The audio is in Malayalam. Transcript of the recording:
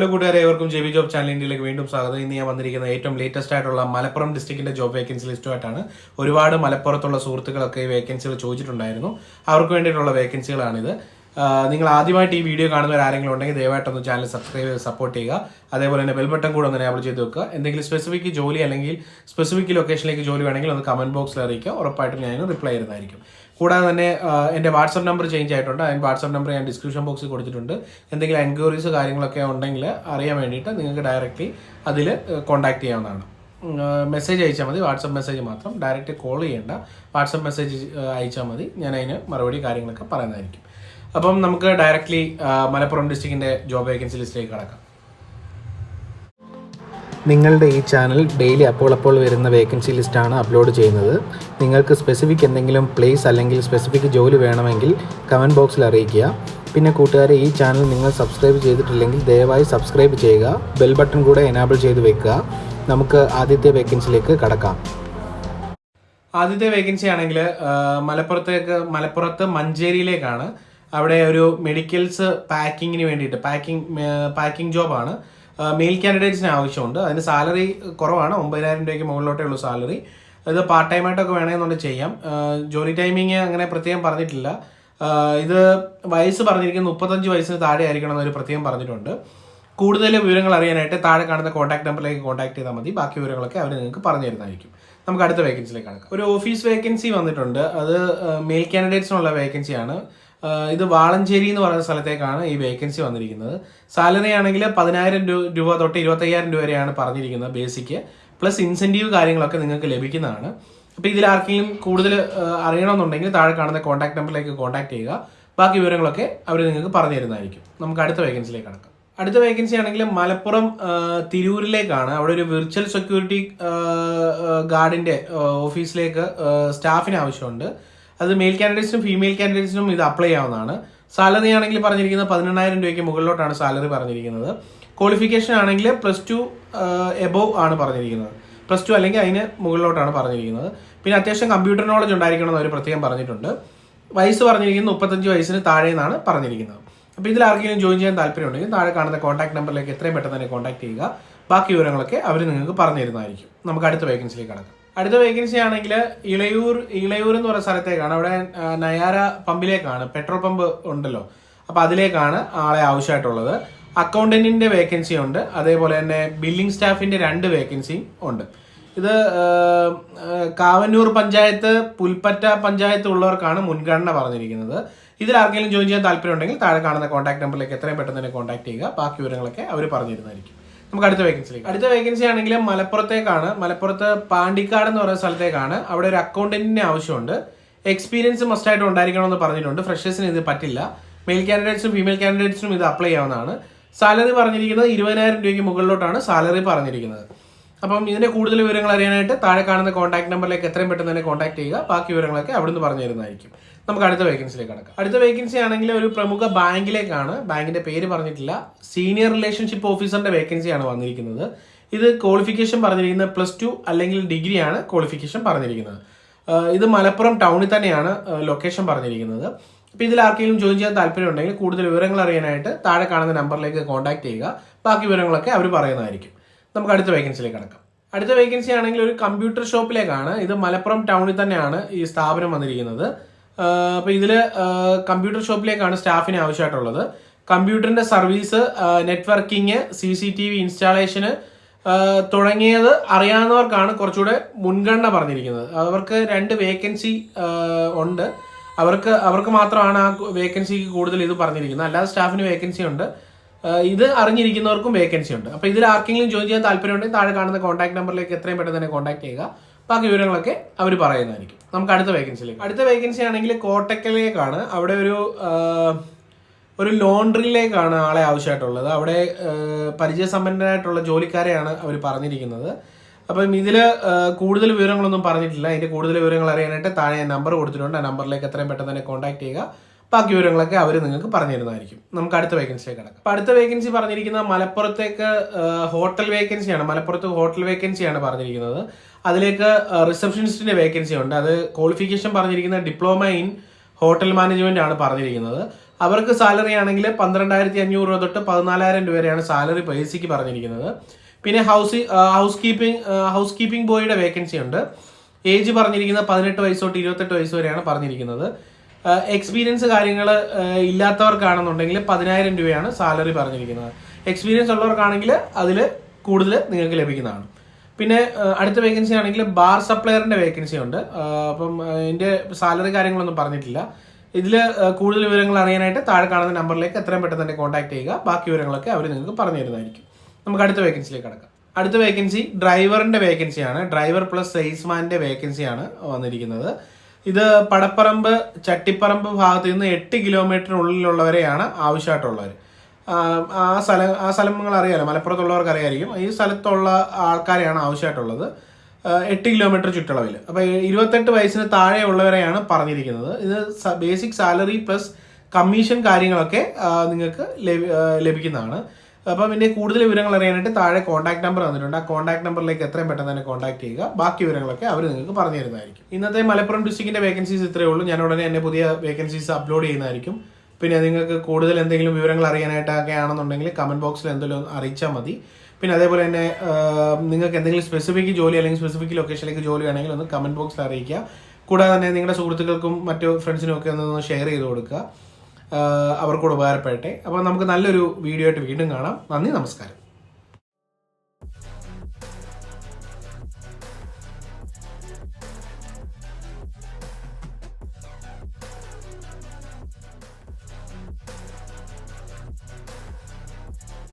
ഹലോ കൂട്ടുകാരെ ഏവർക്കും ജെ ബി ജോബ് ഇന്ത്യയിലേക്ക് വീണ്ടും സ്വാഗതം. ഇന്ന് ഞാൻ വന്നിരിക്കുന്ന ഏറ്റവും ലേറ്റസ്റ്റ് ആയിട്ടുള്ള മലപ്പുറം ഡിസ്ട്രിക്റ്റിന്റെ ജോബ് വേക്കൻസി ലിസ്റ്റുമായിട്ടാണ് ഒരുപാട് മലപ്പുറത്തുള്ള സുഹൃത്തുക്കളൊക്കെ ഈ വേക്കൻസികൾ ചോദിച്ചിട്ടുണ്ടായിരുന്നു. അവർക്ക് വേണ്ടിയിട്ടുള്ള വേക്കൻസികളാണിത് നിങ്ങൾ ആദ്യമായിട്ട് ഈ വീഡിയോ കാണുന്നവർ ആരെങ്കിലും ഉണ്ടെങ്കിൽ ദയവായിട്ടൊന്ന് ചാനൽ സബ്സ്ക്രൈബ് ചെയ്ത് സപ്പോർട്ട് ചെയ്യുക. അതേപോലെ തന്നെ ബെൽബട്ടൺ കൂടെ ഒന്ന് എനേബിൾ ചെയ്ത് വെക്കുക. എന്തെങ്കിലും സ്പെസിഫിക് ജോലി അല്ലെങ്കിൽ സ്പെസിഫിക് ലൊക്കേഷനിലേക്ക് ജോലി വേണമെങ്കിൽ ഒന്ന് കമന്റ് ബോക്സിൽ അറിയിക്കുക. ഉറപ്പായിട്ടും ഞാൻ റിപ്ലൈ ചെയ്യുന്നതായിരിക്കും കൂടാതെ തന്നെ എന്റെ വാട്സപ്പ് നമ്പർ ചേഞ്ച് ആയിട്ടുണ്ട്. അതിന്റെ വാട്സപ്പ് നമ്പർ ഞാൻ ഡിസ്ക്രിപ്ഷൻ ബോക്സിൽ കൊടുത്തിട്ടുണ്ട്. എന്തെങ്കിലും എൻക്വയറീസ് കാര്യങ്ങളൊക്കെ ഉണ്ടെങ്കിൽ അറിയാൻ വേണ്ടിയിട്ട് നിങ്ങൾക്ക് ഡയറക്റ്റ്ലി അതിൽ കോൺടാക്ട് ചെയ്യാവുന്നതാണ്. മെസ്സേജ് അയച്ചാൽ മതി. വാട്സപ്പ് മെസ്സേജ് മാത്രം. ഡയറക്റ്റ് കോൾ ചെയ്യേണ്ട. വാട്സപ്പ് മെസ്സേജ് അയച്ചാൽ മതി. ഞാൻ അതിന് മറുപടി കാര്യങ്ങളൊക്കെ പറയുന്നതായിരിക്കും. അപ്പം നമുക്ക് ഡയറക്റ്റ്ലി മലപ്പുറം ഡിസ്ട്രിക്റ്റിന്റെ ജോബ് വേക്കൻസി ലിസ്റ്റിലേക്ക് കടക്കാം. നിങ്ങളുടെ ഈ ചാനൽ ഡെയിലി അപ്പോൾ അപ്പോൾ വരുന്ന വേക്കൻസി ലിസ്റ്റാണ് അപ്ലോഡ് ചെയ്യുന്നത്. നിങ്ങൾക്ക് സ്പെസിഫിക് എന്തെങ്കിലും പ്ലേസ് അല്ലെങ്കിൽ സ്പെസിഫിക് ജോലി വേണമെങ്കിൽ കമന്റ് ബോക്സിൽ അറിയിക്കുക. പിന്നെ കൂട്ടുകാരെ ഈ ചാനൽ നിങ്ങൾ സബ്സ്ക്രൈബ് ചെയ്തിട്ടില്ലെങ്കിൽ ദയവായി സബ്സ്ക്രൈബ് ചെയ്യുക. ബെൽ ബട്ടൺ കൂടെ എനാബിൾ ചെയ്ത് വെക്കുക. നമുക്ക് ആദ്യത്തെ വേക്കൻസിയിലേക്ക് കടക്കാം. ആദ്യത്തെ വേക്കൻസി ആണെങ്കിൽ മലപ്പുറത്തേക്ക് മലപ്പുറത്ത് മഞ്ചേരിയിലേക്കാണ്. അവിടെ ഒരു മെഡിക്കൽസ് പാക്കിങ്ങിന് വേണ്ടിയിട്ട് പാക്കിംഗ് പാക്കിംഗ് ജോബാണ്. മെയിൽ കാൻഡിഡേറ്റ്സിന് ആവശ്യമുണ്ട്. അതിന് സാലറി കുറവാണ് ഒമ്പതിനായിരം രൂപയ്ക്ക് മുകളിലോട്ടേ ഉള്ളൂ സാലറി. ഇത് പാർട്ട് ടൈം ആയിട്ടൊക്കെ വേണമെന്നുണ്ടെങ്കിൽ ചെയ്യാം ജോലി ടൈമിങ് അങ്ങനെ പ്രത്യേകം പറഞ്ഞിട്ടില്ല. ഇത് വയസ്സ് പറഞ്ഞിരിക്കുന്നത് മുപ്പത്തഞ്ച് വയസ്സിന് താഴെ ആയിരിക്കണം എന്നൊരു പ്രത്യേകം പറഞ്ഞിട്ടുണ്ട്. കൂടുതൽ വിവരങ്ങൾ അറിയാനായിട്ട് താഴെ കാണുന്ന കോൺടാക്ട് നമ്പറിലേക്ക് കോൺടാക്ട് ചെയ്താൽ മതി. ബാക്കി വിവരങ്ങളൊക്കെ അവർ നിങ്ങൾക്ക് പറഞ്ഞു തരുന്നതായിരിക്കും. നമുക്ക് അടുത്ത വേക്കൻസിയിലേക്ക് കടക്കാം. ഒരു ഓഫീസ് വേക്കൻസി വന്നിട്ടുണ്ട്. അത് മെയിൽ കാൻഡിഡേറ്റ്സിനുള്ള വേക്കൻസിയാണ് ഇത് വാളഞ്ചേരി എന്ന് പറയുന്ന സ്ഥലത്തേക്കാണ് ഈ വേക്കൻസി വന്നിരിക്കുന്നത്. സാലറി ആണെങ്കിൽ പതിനായിരം രൂപ തൊട്ട് ഇരുപത്തയ്യായിരം രൂപ വരെയാണ് പറഞ്ഞിരിക്കുന്നത് ബേസിക്ക്. പ്ലസ് ഇൻസെന്റീവ് കാര്യങ്ങളൊക്കെ നിങ്ങൾക്ക് ലഭിക്കുന്നതാണ്. അപ്പോൾ ഇതിൽ ആർക്കെങ്കിലും കൂടുതൽ അറിയണമെന്നുണ്ടെങ്കിൽ താഴെ കാണുന്ന കോൺടാക്ട് നമ്പറിലേക്ക് കോൺടാക്ട് ചെയ്യുക. ബാക്കി വിവരങ്ങളൊക്കെ അവർ നിങ്ങൾക്ക് പറഞ്ഞു തരുന്നതായിരിക്കും. നമുക്ക് അടുത്ത വേക്കൻസിയിലേക്ക് കടക്കാം. അടുത്ത വേക്കൻസി ആണെങ്കിൽ മലപ്പുറം തിരൂരിലേക്കാണ്. അവിടെ ഒരു വിർച്വൽ സെക്യൂരിറ്റി ഗാർഡിന്റെ ഓഫീസിലേക്ക് സ്റ്റാഫിന് ആവശ്യമുണ്ട്. അത് മെയിൽ കാൻഡിഡേറ്റ്സിനും ഫീമെയിൽ കാൻഡിഡേറ്റ്സിനും ഇത് അപ്ലൈ ആവുന്നതാണ്. സാലറി ആണെങ്കിൽ പറഞ്ഞിരിക്കുന്നത് പതിനെണ്ണായിരം രൂപയ്ക്ക് മുകളിലോട്ടാണ് സാലറി പറഞ്ഞിരിക്കുന്നത്. ക്വാളിഫിക്കേഷൻ ആണെങ്കിൽ പ്ലസ് ടു എബോവ് ആണ് പറഞ്ഞിരിക്കുന്നത്. പ്ലസ് ടു അല്ലെങ്കിൽ അതിന് മുകളിലോട്ടാണ് പറഞ്ഞിരിക്കുന്നത്. പിന്നെ അത്യാവശ്യം കമ്പ്യൂട്ടർ നോളജ് ഉണ്ടായിരിക്കണം എന്ന് അവർ പ്രത്യേകം പറഞ്ഞിട്ടുണ്ട്. വയസ്സ് പറഞ്ഞിരിക്കുന്നത് മുപ്പത്തഞ്ച് വയസ്സിന് താഴെ എന്നാണ് പറഞ്ഞിരിക്കുന്നത്. അപ്പോൾ ഇതിൽ ആർക്കെങ്കിലും ജോയിൻ ചെയ്യാൻ താല്പര്യമുണ്ടെങ്കിൽ താഴെ കാണുന്ന കോൺടാക്ട് നമ്പറിലേക്ക് എത്രയും പെട്ടെന്ന് തന്നെ കോൺടാക്ട് ചെയ്യുക. ബാക്കി വിവരങ്ങളൊക്കെ അവർ നിങ്ങൾക്ക് പറഞ്ഞു തരുന്നതായിരിക്കും നമുക്ക് അടുത്ത വേക്കൻസിയിലേക്ക് കടക്കാം. അടുത്ത വേക്കൻസി ആണെങ്കിൽ ഇളയൂർ ഇളയൂർ എന്ന് പറയുന്ന സ്ഥലത്തേക്കാണ്. അവിടെ നയാര പമ്പിലേക്കാണ്. പെട്രോൾ പമ്പ് ഉണ്ടല്ലോ. അപ്പോൾ അതിലേക്കാണ് ആളെ ആവശ്യമായിട്ടുള്ളത്. അക്കൗണ്ടന്റിന്റെ വേക്കൻസി ഉണ്ട്. അതേപോലെ തന്നെ ബില്ലിംഗ് സ്റ്റാഫിന്റെ രണ്ട് വേക്കൻസിയും ഉണ്ട്. ഇത് കാവന്നൂർ പഞ്ചായത്ത് പുൽപ്പറ്റ പഞ്ചായത്ത് ഉള്ളവർക്കാണ് മുൻഗണന പറഞ്ഞിരിക്കുന്നത്. ഇതിൽ ആർക്കെങ്കിലും ജോയിൻ ചെയ്യാൻ താല്പര്യം ഉണ്ടെങ്കിൽ താഴെ കാണുന്ന കോൺടാക്ട് നമ്പറിലേക്ക് എത്രയും പെട്ടെന്ന് തന്നെ കോൺടാക്ട് ചെയ്യുക. ബാക്കി വിവരങ്ങളൊക്കെ അവർ പറഞ്ഞു തരുന്നതായിരിക്കും നമുക്ക് അടുത്ത വേക്കൻസിലേക്ക് അടുത്ത വേക്കൻസി ആണെങ്കിൽ മലപ്പുറത്തേക്കാണ്. മലപ്പുറത്ത് പാണ്ടിക്കാട് എന്ന് പറയുന്ന സ്ഥലത്തേക്കാണ്. അവിടെ ഒരു അക്കൗണ്ടന്റിന് ആവശ്യമുണ്ട്. എക്സ്പീരിയൻസ് മസ്റ്റായിട്ട് ഉണ്ടായിരിക്കണമെന്ന് പറഞ്ഞിട്ടുണ്ട്. ഫ്രഷേഴ്സിന് ഇത് പറ്റില്ല. മെയിൽ കാൻഡിഡേറ്റ്സും ഫീമെയിൽ കാൻഡിഡേറ്റ്സിനും ഇത് അപ്ലൈ ചെയ്യാവുന്നതാണ്. സാലറി പറഞ്ഞിരിക്കുന്നത് ഇരുപതിനായിരം രൂപയ്ക്ക് മുകളിലോട്ടാണ് സാലറി പറഞ്ഞിരിക്കുന്നത്. അപ്പം ഇതിന്റെ കൂടുതൽ വിവരങ്ങൾ അറിയാനായിട്ട് താഴെ കാണുന്ന കോൺടാക്ട് നമ്പറിലേക്ക് എത്രയും പെട്ടെന്ന് തന്നെ കോൺടാക്ട് ചെയ്യുക. ബാക്കി വിവരങ്ങളൊക്കെ അവിടുന്ന് പറഞ്ഞു തരുന്നതായിരിക്കും. നമുക്ക് അടുത്ത വേക്കൻസിയിലേക്ക് കടക്കാം. അടുത്ത വേക്കൻസി ആണെങ്കിൽ ഒരു പ്രമുഖ ബാങ്കിലേക്കാണ്. ബാങ്കിന്റെ പേര് പറഞ്ഞിട്ടില്ല. സീനിയർ റിലേഷൻഷിപ്പ് ഓഫീസറിന്റെ വേക്കൻസിയാണ് വന്നിരിക്കുന്നത്. ഇത് ക്വാളിഫിക്കേഷൻ പറഞ്ഞിരിക്കുന്നത് പ്ലസ് ടു അല്ലെങ്കിൽ ഡിഗ്രിയാണ് ക്വാളിഫിക്കേഷൻ പറഞ്ഞിരിക്കുന്നത്. ഇത് മലപ്പുറം ടൗണിൽ തന്നെയാണ് ലൊക്കേഷൻ പറഞ്ഞിരിക്കുന്നത്. അപ്പോൾ ഇതിൽ ആർക്കെങ്കിലും ജോയിൻ ചെയ്യാൻ താല്പര്യമുണ്ടെങ്കിൽ കൂടുതൽ വിവരങ്ങൾ അറിയാനായിട്ട് താഴെ കാണുന്ന നമ്പറിലേക്ക് കോൺടാക്ട് ചെയ്യുക. ബാക്കി വിവരങ്ങളൊക്കെ അവർ പറയുന്നതായിരിക്കും. നമുക്ക് അടുത്ത വേക്കൻസിയിലേക്ക് കടക്കാം. അടുത്ത വേക്കൻസി ആണെങ്കിൽ ഒരു കമ്പ്യൂട്ടർ ഷോപ്പിലേക്കാണ് ഇത് മലപ്പുറം ടൗണിൽ തന്നെയാണ് ഈ സ്ഥാപനം വന്നിരിക്കുന്നത്. അപ്പോൾ ഇതിൽ കമ്പ്യൂട്ടർ ഷോപ്പിലേക്കാണ് സ്റ്റാഫിന് ആവശ്യമായിട്ടുള്ളത്. കമ്പ്യൂട്ടറിന്റെ service networking C C T V ഇൻസ്റ്റാളേഷന് തുടങ്ങിയത് അറിയാവുന്നവർക്കാണ് കുറച്ചുകൂടെ മുൻഗണന പറഞ്ഞിരിക്കുന്നത്. അവർക്ക് രണ്ട് വേക്കൻസി ഉണ്ട്. അവർക്ക് അവർക്ക് മാത്രമാണ് ആ വേക്കൻസിക്ക് കൂടുതൽ ഇത് പറഞ്ഞിരിക്കുന്നത്. അല്ലാതെ സ്റ്റാഫിന് വേക്കൻസി ഉണ്ട്. ഇത് അറിഞ്ഞിരിക്കുന്നവർക്കും വേക്കൻസി ഉണ്ട്. അപ്പോൾ ഇതിൽ ആർക്കെങ്കിലും ജോയിൻ ചെയ്യാൻ താല്പര്യമുണ്ടെങ്കിൽ താഴെ കാണുന്ന കോൺടാക്ട് നമ്പറിലേക്ക് എത്രയും പെട്ടെന്ന് തന്നെ കോൺടാക്ട് ചെയ്യുക. ബാക്കി വിവരങ്ങളൊക്കെ അവർ പറയുന്നതായിരിക്കും. നമുക്ക് അടുത്ത വേക്കൻസിയിലേക്ക് അടുത്ത വേക്കൻസി ആണെങ്കിൽ കോട്ടക്കലേക്കാണ്. അവിടെ ഒരു ഒരു ലോണ്ടറിയിലേക്കാണ് ആളെ ആവശ്യമായിട്ടുള്ളത്. അവിടെ പരിചയസമ്പന്നരായിട്ടുള്ള ജോലിക്കാരെയാണ് അവർ പറഞ്ഞിരിക്കുന്നത്. അപ്പം ഇതിൽ കൂടുതൽ വിവരങ്ങളൊന്നും പറഞ്ഞിട്ടില്ല. അതിന്റെ കൂടുതൽ വിവരങ്ങൾ അറിയാനായിട്ട് താഴെ നമ്പർ കൊടുത്തിട്ടുണ്ട്. ആ നമ്പറിലേക്ക് എത്രയും പെട്ടെന്ന് തന്നെ കോൺടാക്ട് ചെയ്യുക. ബാക്കി വിവരങ്ങളൊക്കെ അവർ നിങ്ങൾക്ക് പറഞ്ഞു തരുന്നതായിരിക്കും നമുക്ക് അടുത്ത വേക്കൻസിയിലേക്ക് കിടക്കാം. അപ്പൊ അടുത്ത വേക്കൻസി പറഞ്ഞിരിക്കുന്ന മലപ്പുറത്തേക്ക് ഹോട്ടൽ വേക്കൻസിയാണ് മലപ്പുറത്ത് ഹോട്ടൽ വേക്കൻസിയാണ് പറഞ്ഞിരിക്കുന്നത്. അതിലേക്ക് റിസപ്ഷനിസ്റ്റിന്റെ വേക്കൻസി ഉണ്ട്. അത് ക്വാളിഫിക്കേഷൻ പറഞ്ഞിരിക്കുന്ന ഡിപ്ലോമ ഇൻ ഹോട്ടൽ മാനേജ്മെന്റ് ആണ് പറഞ്ഞിരിക്കുന്നത്. അവർക്ക് സാലറി ആണെങ്കിൽ പന്ത്രണ്ടായിരത്തി അഞ്ഞൂറ് രൂപ തൊട്ട് പതിനാലായിരം രൂപ വരെയാണ് സാലറി പേസിക്ക് പറഞ്ഞിരിക്കുന്നത്. പിന്നെ house house keeping house keeping ബോയുടെ വേക്കൻസി ഉണ്ട്. ഏജ് പറഞ്ഞിരിക്കുന്നത് പതിനെട്ട് വയസ്സ് തൊട്ട് ഇരുപത്തെട്ട് വയസ്സ് വരെയാണ് പറഞ്ഞിരിക്കുന്നത്. എക്സ്പീരിയൻസ് കാര്യങ്ങൾ ഇല്ലാത്തവർക്കാണെന്നുണ്ടെങ്കിൽ പതിനായിരം രൂപയാണ് സാലറി പറഞ്ഞിരിക്കുന്നത്. എക്സ്പീരിയൻസ് ഉള്ളവർക്കാണെങ്കിൽ അതിൽ കൂടുതൽ നിങ്ങൾക്ക് ലഭിക്കുന്നതാണ്. പിന്നെ അടുത്ത വേക്കൻസി ആണെങ്കിൽ ബാർ സപ്ലയറിന്റെ വേക്കൻസി ഉണ്ട്. അപ്പം അതിന്റെ സാലറി കാര്യങ്ങളൊന്നും പറഞ്ഞിട്ടില്ല. ഇതിൽ കൂടുതൽ വിവരങ്ങൾ അറിയാനായിട്ട് താഴെ കാണുന്ന നമ്പറിലേക്ക് എത്രയും പെട്ടെന്ന് തന്നെ കോൺടാക്ട് ചെയ്യുക. ബാക്കി വിവരങ്ങളൊക്കെ അവർ നിങ്ങൾക്ക് പറഞ്ഞു തരുന്നതായിരിക്കും. നമുക്ക് അടുത്ത വേക്കൻസിയിലേക്ക് കടക്കാം. അടുത്ത വേക്കൻസി ഡ്രൈവറിന്റെ വേക്കൻസിയാണ് ഡ്രൈവർ പ്ലസ് സെയിൽസ്മാന്റെ വേക്കൻസിയാണ് വന്നിരിക്കുന്നത്. ഇത് പടപ്പറമ്പ് ചട്ടിപ്പറമ്പ് ഭാഗത്ത് നിന്ന് എട്ട് കിലോമീറ്ററിനുള്ളിലുള്ളവരെയാണ് ആവശ്യമായിട്ടുള്ളവർ ആ സ്ഥലം ആ സ്ഥലങ്ങൾ അറിയാലോ മലപ്പുറത്തുള്ളവർക്ക് അറിയായിരിക്കും. ഈ സ്ഥലത്തുള്ള ആൾക്കാരെയാണ് ആവശ്യമായിട്ടുള്ളത്. എട്ട് കിലോമീറ്റർ ചുറ്റളവിൽ അപ്പോൾ ഇരുപത്തെട്ട് വയസ്സിന് താഴെയുള്ളവരെയാണ് പറഞ്ഞിരിക്കുന്നത്. ഇത് ബേസിക് സാലറി പ്ലസ് കമ്മീഷൻ കാര്യങ്ങളൊക്കെ നിങ്ങൾക്ക് ലഭിക്കുന്നതാണ്. അപ്പം പിന്നെ കൂടുതൽ വിവരങ്ങൾ അറിയാനായിട്ട് താഴെ കോൺടാക്ട് നമ്പർ തന്നിട്ടുണ്ട്. ആ കോൺടാക്ട് നമ്പറിലേക്ക് എത്രയും പെട്ടെന്ന് തന്നെ കോൺടാക്ട് ചെയ്യുക. ബാക്കി വിവരങ്ങളൊക്കെ അവർ നിങ്ങൾക്ക് പറഞ്ഞു തരുന്നതായിരിക്കും. ഇന്നത്തെ മലപ്പുറം ഡിസ്ട്രിക്റ്റിന്റെ വേക്കൻസീസ് ഇത്രയേ ഉള്ളൂ. ഞാൻ ഉടനെ തന്നെ പുതിയ വേക്കൻസീസ് അപ്ലോഡ് ചെയ്യുന്നതായിരിക്കും. പിന്നെ നിങ്ങൾക്ക് കൂടുതൽ എന്തെങ്കിലും വിവരങ്ങൾ അറിയാനായിട്ടൊക്കെ ആണെന്നുണ്ടെങ്കിൽ കമന്റ് ബോക്സിൽ എന്തെങ്കിലും അറിയിച്ചാൽ മതി. പിന്നെ അതേപോലെ തന്നെ നിങ്ങൾക്ക് എന്തെങ്കിലും സ്പെസിഫിക് ജോലി അല്ലെങ്കിൽ സ്പെസിഫിക് ലൊക്കേഷനിലേക്ക് ജോലി ആണെങ്കിൽ ഒന്ന് കമന്റ് ബോക്സിൽ അറിയിക്കുക. കൂടാതെ തന്നെ നിങ്ങളുടെ സുഹൃത്തുക്കൾക്കും മറ്റു ഫ്രണ്ട്സിനും ഒക്കെ ഒന്ന് ഷെയർ ചെയ്ത് കൊടുക്കുക. അവർക്കൂടെ ഉപകാരപ്പെടട്ടെ. അപ്പോൾ നമുക്ക് നല്ലൊരു വീഡിയോ ആയിട്ട് വീണ്ടും കാണാം. നന്ദി നമസ്കാരം.